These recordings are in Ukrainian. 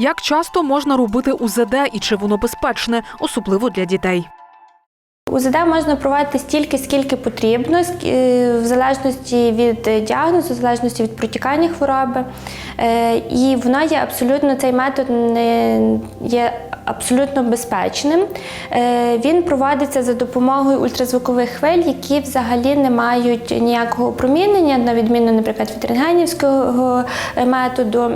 Як часто можна робити УЗД і чи воно безпечне, особливо для дітей? УЗД можна проводити стільки, скільки потрібно, е, в залежності від е, діагнозу, в залежності від протікання хвороби. Е, І воно є абсолютно цей метод не є абсолютно безпечним. Е, Він проводиться за допомогою ультразвукових хвиль, які взагалі не мають ніякого опромінення, на відміну, наприклад, від рентгенівського е, методу.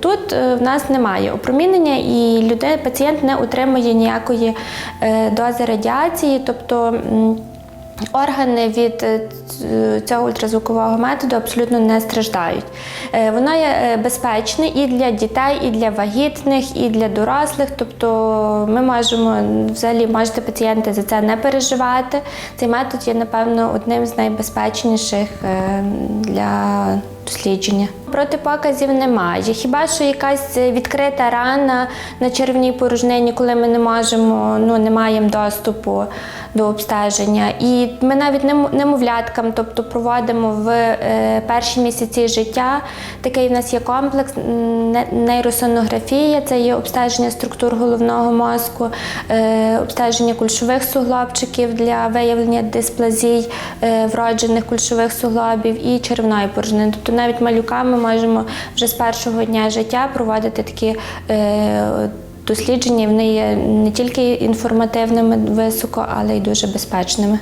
Тут е, в нас немає опромінення, і людей, пацієнт не отримує ніякої дози радіації, тобто. Органи від е, цього ультразвукового методу абсолютно не страждають. Е, Воно є е, безпечне і для дітей, і для вагітних, і для дорослих. Тобто ми можемо взагалі можете пацієнти за це не переживати. Цей метод є, напевно, одним з найбезпечніших для дослідження. Протипоказів немає. Хіба що якась відкрита рана на червній порожнині, коли ми не можемо, ну не маємо доступу до обстеження. І ми навіть немовляткам, тобто проводимо в е, перші місяці життя. Такий в нас є комплекс нейросонографія, це є обстеження структур головного мозку, е, обстеження кульшових суглобчиків для виявлення дисплазій е, вроджених кульшових суглобів і червної порожнини. Тобто навіть малюка ми можемо вже з першого дня життя проводити такі. е, Дослідження вони є не тільки інформативними високо, але й дуже безпечними.